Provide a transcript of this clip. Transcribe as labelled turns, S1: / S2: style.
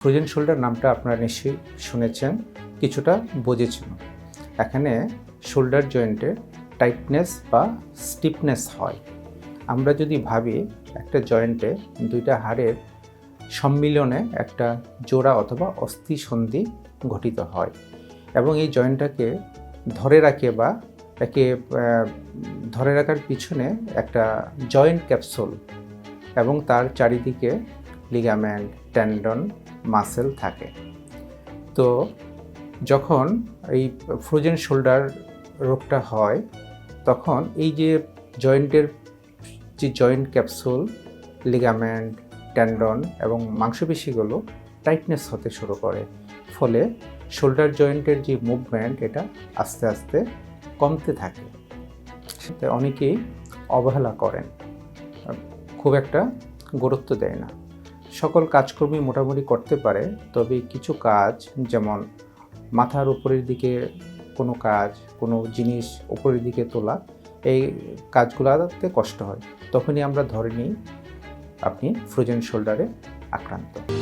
S1: Frozen shoulder নামটা আপনারা নিশ্চয়ই শুনেছেন, কিছুটা বুঝেছেন। এখানে শোল্ডার জয়েন্টে টাইটনেস বা স্টিফনেস হয়। আমরা যদি ভাবি একটা জয়েন্টে দুইটা হাড়ের সম্মিলনে একটা জোড়া অথবা অস্থি সন্ধি গঠিত হয় এবং এই জয়েন্টটাকে ধরে রাখে বা একে ধরে রাখার পিছনে একটা জয়েন্ট ক্যাপসুল এবং তার চারিদিকে লিগামেন্ট টেন্ডন মাসেল থাকে। তো যখন এই ফ্রোজেন শোল্ডার রোগটা হয়, তখন এই যে জয়েন্টের যে জয়েন্ট ক্যাপসুল লিগামেন্ট টেন্ডন এবং মাংসপেশিগুলো টাইটনেস হতে শুরু করে। ফলে শোল্ডার জয়েন্টের যে মুভমেন্ট এটা আস্তে আস্তে কমতে থাকে। সেটা অনেকেই অবহেলা করেন। খুব একটা গুরুত্ব দেয় না। সকল কাজকর্মই মোটামুটি করতে পারে, তবে কিছু কাজ, যেমন মাথার উপরের দিকে কোনো কাজ, কোনো জিনিস উপরের দিকে তোলা, এই কাজগুলোতে কষ্ট হয়। তখনই আমরা ধরে নিই আপনি ফ্রোজেন শোল্ডারে আক্রান্ত।